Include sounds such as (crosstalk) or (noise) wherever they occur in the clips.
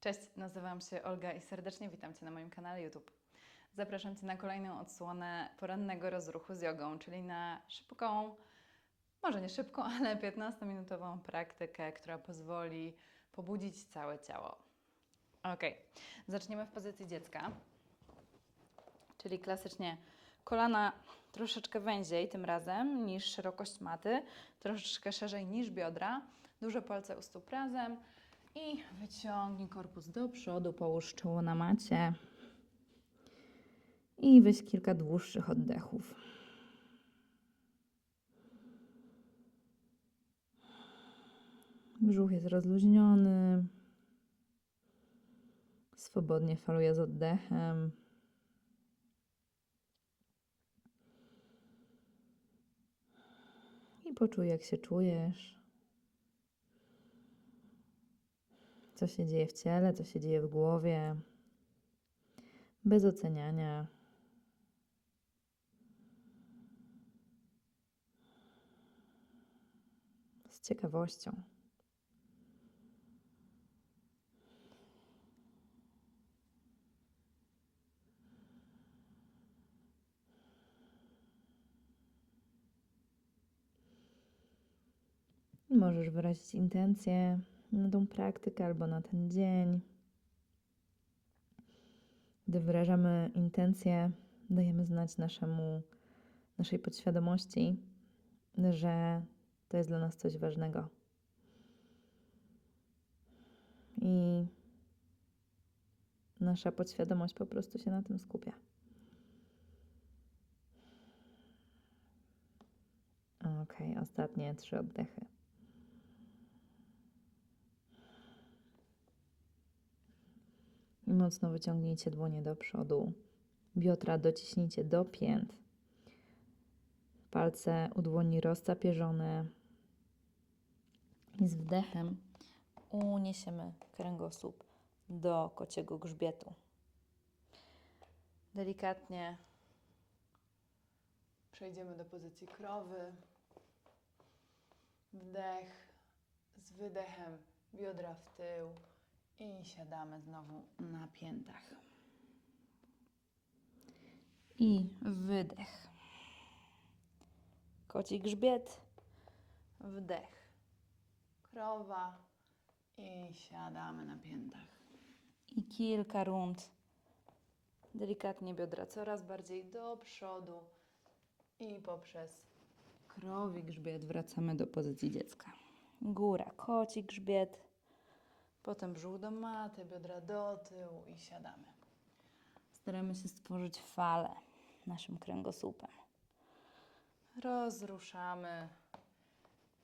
Cześć, nazywam się Olga i serdecznie witam Cię na moim kanale YouTube. Zapraszam Cię na kolejną odsłonę porannego rozruchu z jogą, czyli na szybką, może nie szybką, (laughs) ale 15-minutową praktykę, która pozwoli pobudzić całe ciało. Ok, zaczniemy w pozycji dziecka, czyli klasycznie kolana troszeczkę węziej tym razem niż szerokość maty, troszeczkę szerzej niż biodra, duże palce u stóp razem i wyciągnij korpus do przodu, połóż czoło na macie i weź kilka dłuższych oddechów. Brzuch jest rozluźniony. Swobodnie faluje z oddechem. I poczuj, jak się czujesz. Co się dzieje w ciele, co się dzieje w głowie. Bez oceniania. Z ciekawością. Możesz wyrazić intencję na tą praktykę albo na ten dzień. Gdy wyrażamy intencję, dajemy znać naszemu, naszej podświadomości, że to jest dla nas coś ważnego. I nasza podświadomość po prostu się na tym skupia. Ok, ostatnie trzy oddechy. I mocno wyciągnijcie dłonie do przodu. Biodra dociśnijcie do pięt. Palce u dłoni rozcapierzone. I z wdechem uniesiemy kręgosłup do kociego grzbietu. Delikatnie przejdziemy do pozycji krowy. Wdech z wydechem, biodra w tył i siadamy znowu na piętach. I wydech. Koci grzbiet, wdech. Krowa i siadamy na piętach. I kilka rund. Delikatnie biodra coraz bardziej do przodu i poprzez krowi grzbiet wracamy do pozycji dziecka. Góra, koci grzbiet, potem brzuch do maty, biodra do tyłu i siadamy. Staramy się stworzyć falę naszym kręgosłupem. Rozruszamy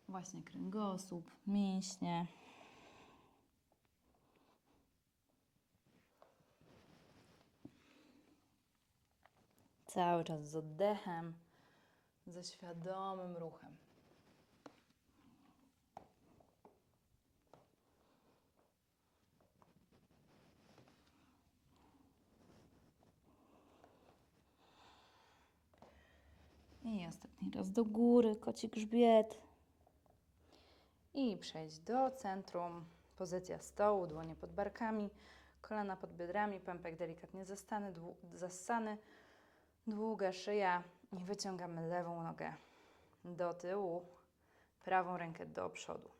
właśnie kręgosłup, mięśnie. Cały czas z oddechem, ze świadomym ruchem. I ostatni raz do góry, koci grzbiet. I przejść do centrum. Pozycja stołu, dłonie pod barkami, kolana pod biodrami, pępek delikatnie zastany, dłu- długa szyja. I wyciągamy lewą nogę do tyłu, prawą rękę do przodu.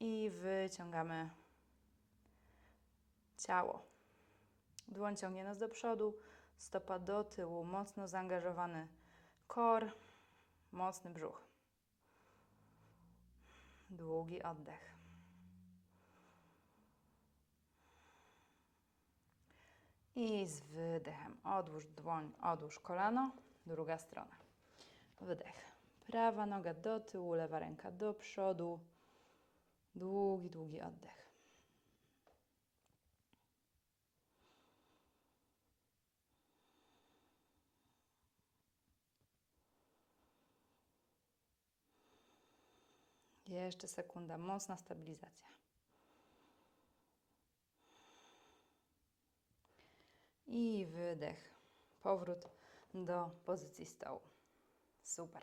I wyciągamy ciało. Dłoń ciągnie nas do przodu, stopa do tyłu, mocno zaangażowany kor, mocny brzuch. Długi oddech. I z wydechem odłóż dłoń, odłóż kolano, druga strona. Wydech. Prawa noga do tyłu, lewa ręka do przodu. Długi, długi oddech. Jeszcze sekunda, mocna stabilizacja. I wydech. Powrót do pozycji stołu. Super.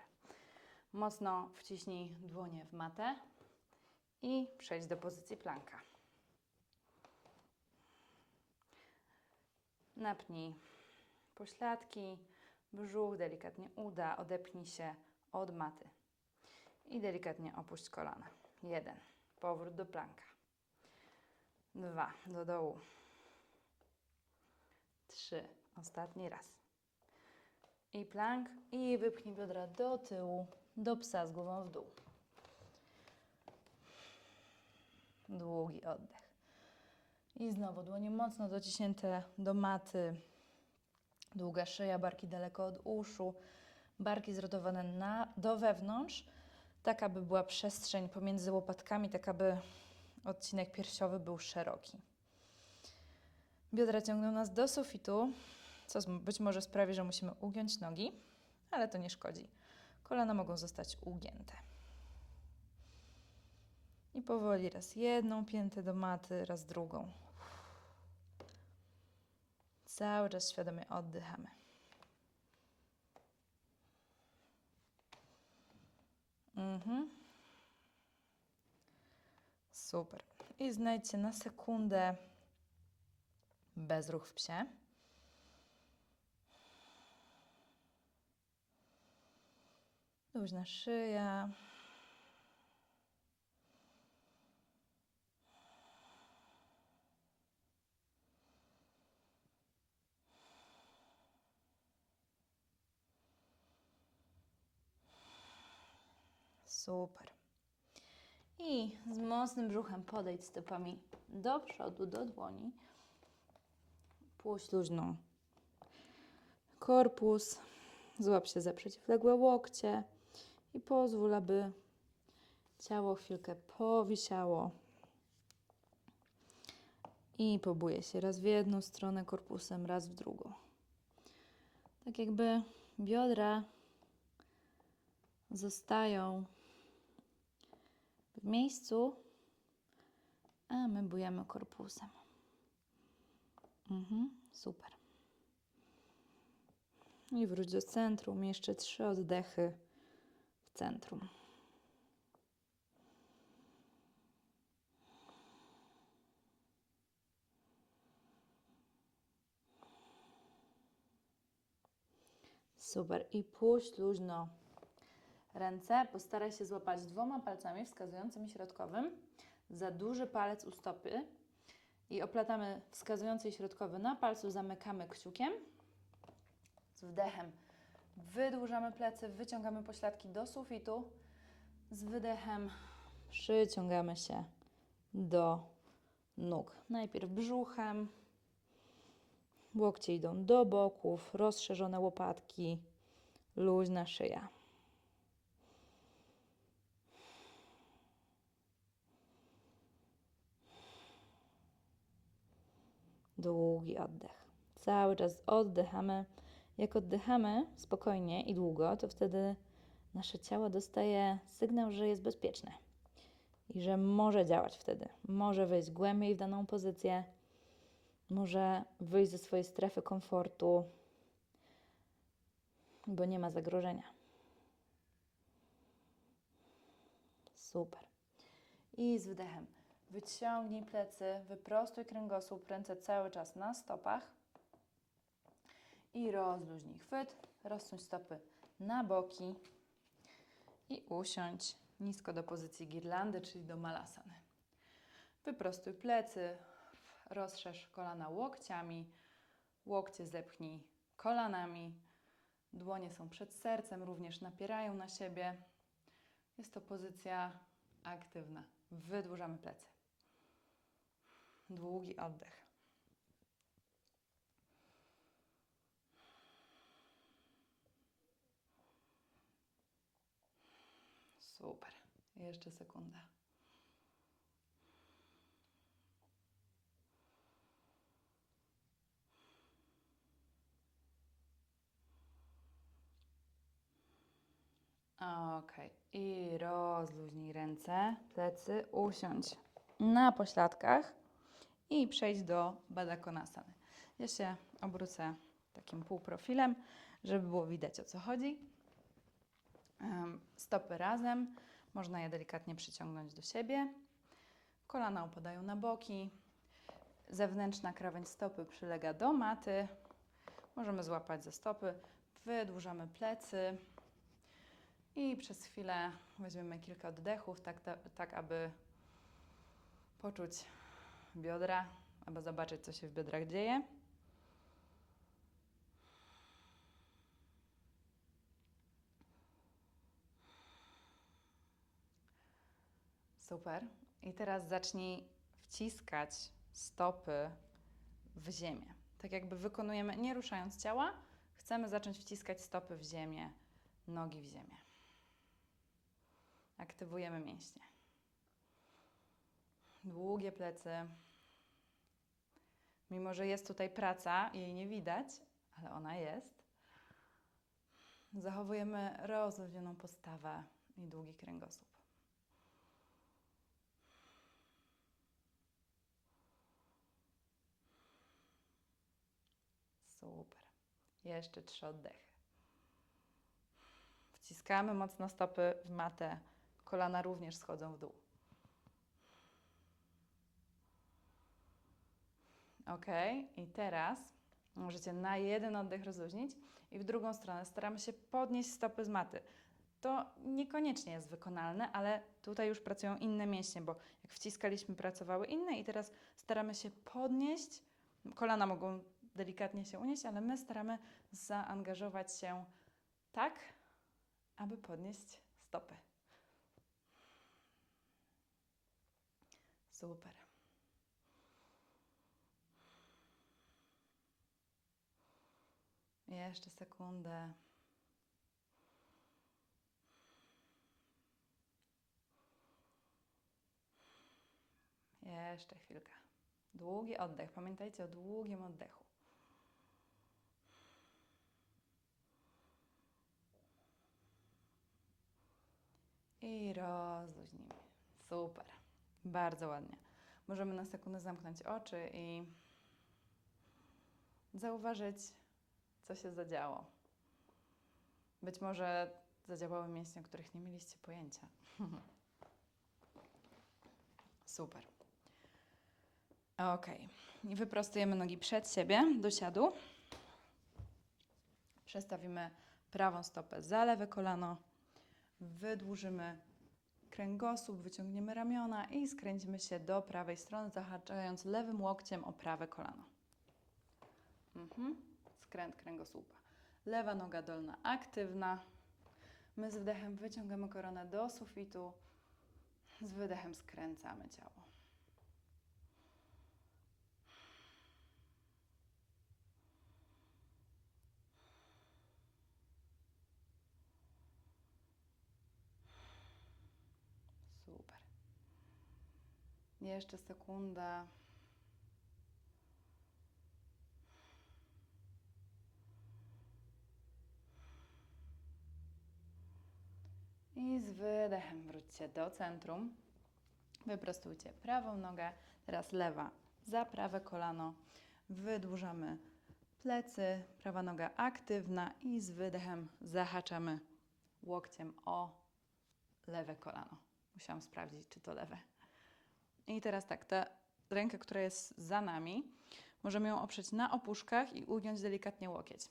Mocno wciśnij dłonie w matę i przejdź do pozycji planka. Napnij pośladki, brzuch, delikatnie uda, odepnij się od maty. I delikatnie opuść kolana. Jeden. Powrót do planka. Dwa. Do dołu. Trzy. Ostatni raz. I plank. I wypchnij biodra do tyłu, do psa z głową w dół. Długi oddech. I znowu dłonie mocno dociśnięte do maty. Długa szyja, barki daleko od uszu. Barki zrotowane na, do wewnątrz, tak aby była przestrzeń pomiędzy łopatkami, tak aby odcinek piersiowy był szeroki. Biodra ciągną nas do sufitu, co być może sprawi, że musimy ugiąć nogi, ale to nie szkodzi. Kolana mogą zostać ugięte. I powoli raz jedną piętę do maty, raz drugą. Cały czas świadomie oddychamy. Mhm. Super. I znajdźcie na sekundę bezruch w psie. Luźna szyja. Super. I z mocnym brzuchem podejdź stopami do przodu, do dłoni. Puść luźno korpus. Złap się za przeciwległe łokcie i pozwól, aby ciało chwilkę powisiało. I pobuje się raz w jedną stronę korpusem, raz w drugą. Tak jakby biodra zostają w miejscu, a my bujemy korpusem. Mhm, super. I wróć do centrum. Jeszcze trzy oddechy w centrum. Super. I puść luźno ręce. Postaraj się złapać dwoma palcami, wskazującym i środkowym, za duży palec u stopy i oplatamy wskazujący i środkowy na palcu, zamykamy kciukiem. Z wdechem wydłużamy plecy, wyciągamy pośladki do sufitu. Z wydechem przyciągamy się do nóg. Najpierw brzuchem, łokcie idą do boków, rozszerzone łopatki, luźna szyja. Długi oddech. Cały czas oddychamy. Jak oddychamy spokojnie i długo, to wtedy nasze ciało dostaje sygnał, że jest bezpieczne i że może działać wtedy. Może wejść głębiej w daną pozycję, może wyjść ze swojej strefy komfortu, bo nie ma zagrożenia. Super. I z wdechem wyciągnij plecy, wyprostuj kręgosłup, ręce cały czas na stopach i rozluźnij chwyt, rozsuń stopy na boki i usiądź nisko do pozycji girlandy, czyli do malasany. Wyprostuj plecy, rozszerz kolana łokciami, łokcie zepchnij kolanami, dłonie są przed sercem, również napierają na siebie. Jest to pozycja aktywna. Wydłużamy plecy. Długi oddech. Super. Jeszcze sekunda. Ok. I rozluźnij ręce, plecy, usiądź na pośladkach i przejdź do Badakonasany. Ja się obrócę takim półprofilem, żeby było widać o co chodzi. Stopy razem, można je delikatnie przyciągnąć do siebie. Kolana opadają na boki. Zewnętrzna krawędź stopy przylega do maty. Możemy złapać ze stopy. Wydłużamy plecy. I przez chwilę weźmiemy kilka oddechów, tak, tak aby poczuć biodra, aby zobaczyć, co się w biodrach dzieje. Super. I teraz zacznij wciskać stopy w ziemię. Tak jakby wykonujemy, nie ruszając ciała, chcemy zacząć wciskać stopy w ziemię, nogi w ziemię. Aktywujemy mięśnie. Długie plecy. Mimo, że jest tutaj praca, jej nie widać, ale ona jest. Zachowujemy rozluźnioną postawę i długi kręgosłup. Super. Jeszcze trzy oddechy. Wciskamy mocno stopy w matę. Kolana również schodzą w dół. Ok, i teraz możecie na jeden oddech rozluźnić i w drugą stronę staramy się podnieść stopy z maty. To niekoniecznie jest wykonalne, ale tutaj już pracują inne mięśnie, bo jak wciskaliśmy, pracowały inne i teraz staramy się podnieść. Kolana mogą delikatnie się unieść, ale my staramy zaangażować się tak, aby podnieść stopy. Super. Jeszcze sekundę. Jeszcze chwilkę. Długi oddech. Pamiętajcie o długim oddechu. I rozluźnimy. Super. Bardzo ładnie. Możemy na sekundę zamknąć oczy i zauważyć, co się zadziało. Być może zadziałały mięśnie, o których nie mieliście pojęcia. (laughs) Super. Ok. I wyprostujemy nogi przed siebie do siadu. Przestawimy prawą stopę za lewe kolano. Wydłużymy kręgosłup, wyciągniemy ramiona i skręcimy się do prawej strony, zahaczając lewym łokciem o prawe kolano. Mhm. Skręt kręgosłupa. Lewa noga dolna aktywna. My z wdechem wyciągamy koronę do sufitu. Z wydechem skręcamy ciało. Super. Jeszcze sekunda. I z wydechem wróćcie do centrum. Wyprostujcie prawą nogę, teraz lewa za prawe kolano. Wydłużamy plecy, prawa noga aktywna i z wydechem zahaczamy łokciem o lewe kolano. Musiałam sprawdzić, czy to lewe. I teraz tak, ta ręka, która jest za nami, możemy ją oprzeć na opuszkach i ugiąć delikatnie łokieć.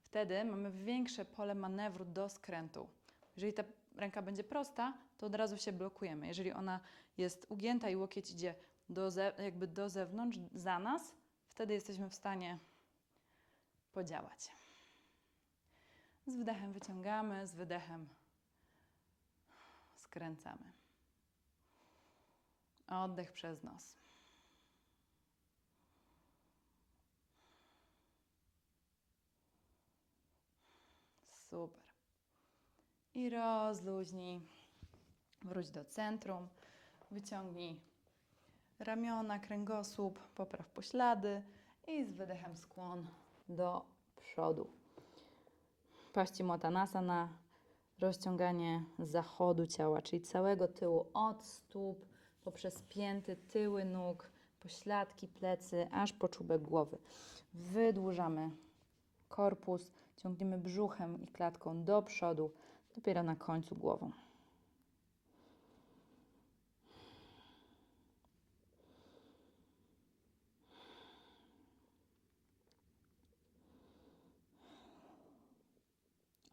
Wtedy mamy większe pole manewru do skrętu. Jeżeli ta ręka będzie prosta, to od razu się blokujemy. Jeżeli ona jest ugięta i łokieć idzie do jakby do zewnątrz, za nas, wtedy jesteśmy w stanie podziałać. Z wdechem wyciągamy, z wydechem skręcamy. Oddech przez nos. Super. I rozluźnij. Wróć do centrum. Wyciągnij ramiona, kręgosłup, popraw poślady i z wydechem skłon do przodu. Paści Motanasana, rozciąganie zachodu ciała, czyli całego tyłu od stóp poprzez pięty, tyły nóg, pośladki, plecy, aż po czubek głowy. Wydłużamy korpus, ciągniemy brzuchem i klatką do przodu, dopiero na końcu głową.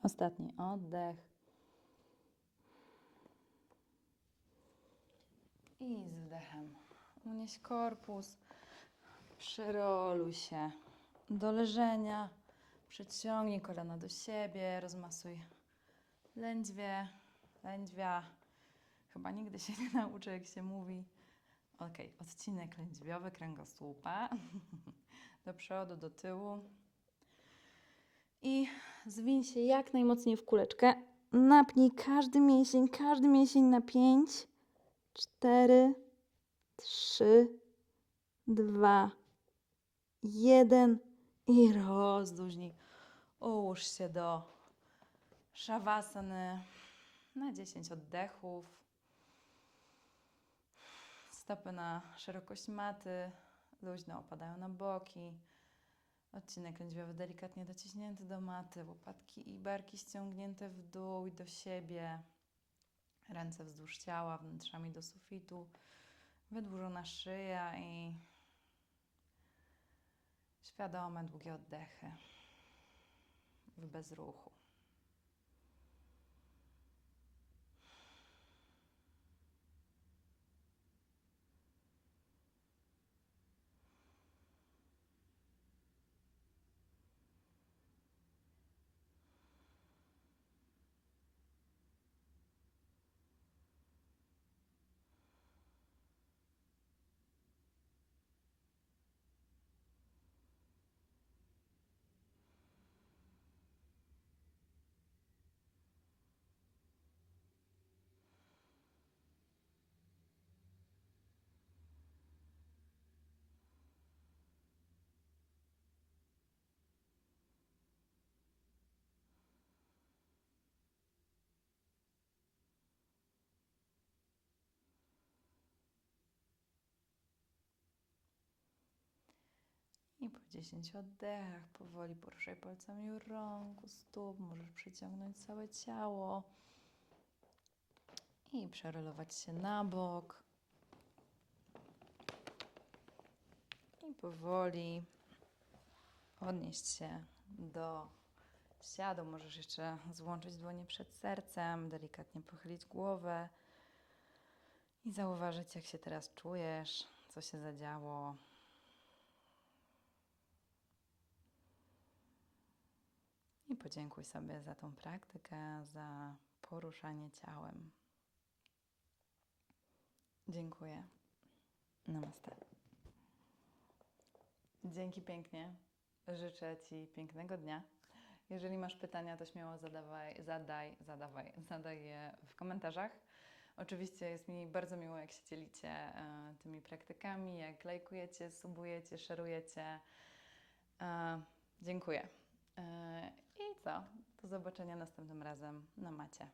Ostatni oddech. I z wdechem. Unieś korpus, przyroluj się. Do leżenia, przyciągnij kolana do siebie, rozmasuj lędźwie, lędźwia. Chyba nigdy się nie nauczę, jak się mówi. Ok, odcinek lędźwiowy kręgosłupa. (laughs) Do przodu, do tyłu. I zwiń się jak najmocniej w kuleczkę. Napnij każdy mięsień, każdy mięsień na pięć, cztery, trzy, dwa, jeden i rozluźnij. Ułóż się do szawasany na 10 oddechów. Stopy na szerokość maty, luźno opadają na boki. Odcinek lędźwiowy delikatnie dociśnięty do maty, łopatki i barki ściągnięte w dół i do siebie. Ręce wzdłuż ciała, wnętrzami do sufitu. Wydłużona szyja i świadome, długie oddechy w bezruchu. Po 10 oddechach powoli poruszaj palcami rąk, stóp, możesz przyciągnąć całe ciało i przerolować się na bok. I powoli podnieść się do siadu. Możesz jeszcze złączyć dłonie przed sercem, delikatnie pochylić głowę i zauważyć, jak się teraz czujesz, co się zadziało. I podziękuj sobie za tą praktykę, za poruszanie ciałem. Dziękuję. Namaste. Dzięki pięknie. Życzę Ci pięknego dnia. Jeżeli masz pytania, to śmiało zadawaj, zadaj, zadawaj, zadaj je w komentarzach. Oczywiście jest mi bardzo miło, jak się dzielicie e, tymi praktykami, jak lajkujecie, subujecie, szerujecie. E, dziękuję. Co? Do zobaczenia następnym razem na macie.